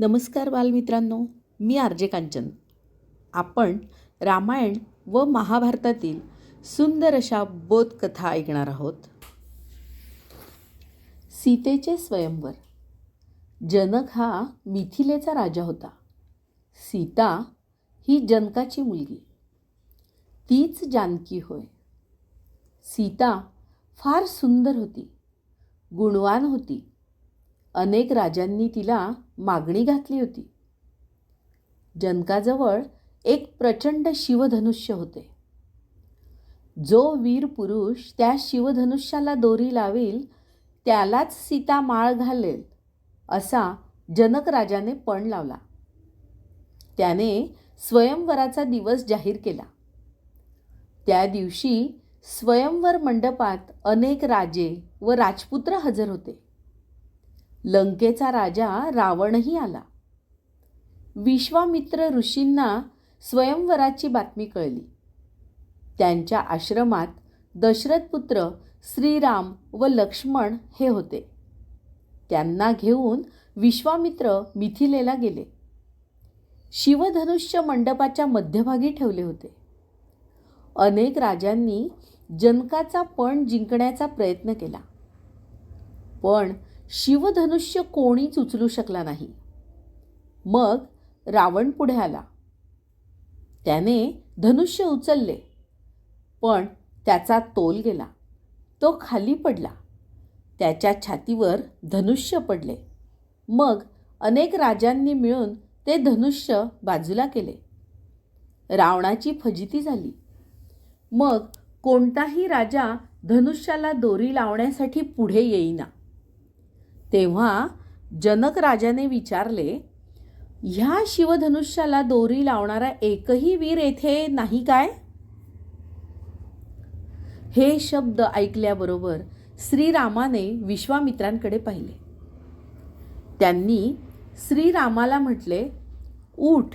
नमस्कार बालमित्रांनो मी आरजे कांचन. आपण रामायण व महाभारतातील सुंदर अशा बोधकथा ऐकणार आहोत. सीतेचे स्वयंवर. जनक हा मिथिलेचा राजा होता. सीता ही जनकाची मुलगी. तीच जानकी होय. सीता फार सुंदर होती. गुणवान होती. अनेक राजांनी तिला मागणी घातली होती. जनकाजवळ एक प्रचंड शिवधनुष्य होते. जो वीर पुरुष त्या शिवधनुष्याला दोरी लावेल त्यालाच सीता माळ घालेल असा जनक राजाने पण लावला. त्याने स्वयंवराचा दिवस जाहीर केला. त्या दिवशी स्वयंवर मंडपात अनेक राजे व राजपुत्र हजर होते. लंकेचा राजा रावणही आला. विश्वामित्र ऋषींना स्वयंवराची बातमी कळली. त्यांच्या आश्रमात दशरथपुत्र श्रीराम व लक्ष्मण हे होते. त्यांना घेऊन विश्वामित्र मिथिलेला गेले. शिवधनुष्य मंडपाच्या मध्यभागी ठेवले होते. अनेक राजांनी जनकाचा पण जिंकण्याचा प्रयत्न केला. पण शिवधनुष्य कोणीच उचलू शकला नाही. मग रावण पुढे आला. त्याने धनुष्य उचलले पण त्याचा तोल गेला. तो खाली पडला. त्याच्या छातीवर धनुष्य पडले. मग अनेक राजांनी मिळून ते धनुष्य बाजूला केले. रावणाची फजिती झाली. मग कोणताही राजा धनुष्याला दोरी लावण्यासाठी पुढे येईना. तेव्हा जनक राजाने विचारले ह्या शिवधनुष्याला दोरी लावणारा एकही वीर येथे नाही काय? हे शब्द ऐकल्याबरोबर श्रीरामाने विश्वामित्रांकडे पाहिले. त्यांनी श्रीरामाला म्हटले उठ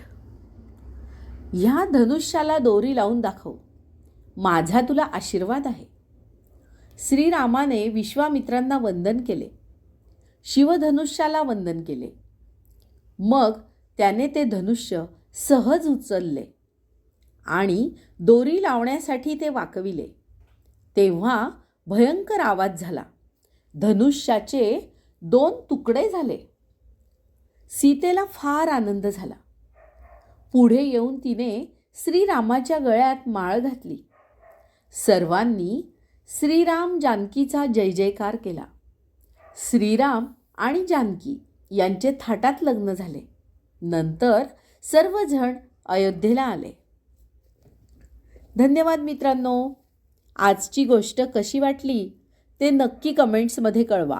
ह्या धनुष्याला दोरी लावून दाखव. माझा तुला आशीर्वाद आहे. श्रीरामाने विश्वामित्रांना वंदन केले. शिवधनुष्याला वंदन केले. मग त्याने ते धनुष्य सहज उचलले आणि दोरी लावण्यासाठी ते वाकविले. तेव्हा भयंकर आवाज झाला. धनुष्याचे दोन तुकडे झाले. सीतेला फार आनंद झाला. पुढे येऊन तिने श्रीरामाच्या गळ्यात माळ घातली. सर्वांनी श्रीराम जानकीचा जय जयकार केला. श्रीराम आणि जानकी यांचे थाटात लग्न झाले. नंतर सर्वजण अयोध्येला आले. धन्यवाद मित्रांनो. आजची गोष्ट कशी वाटली ते नक्की कमेंट्समध्ये कळवा.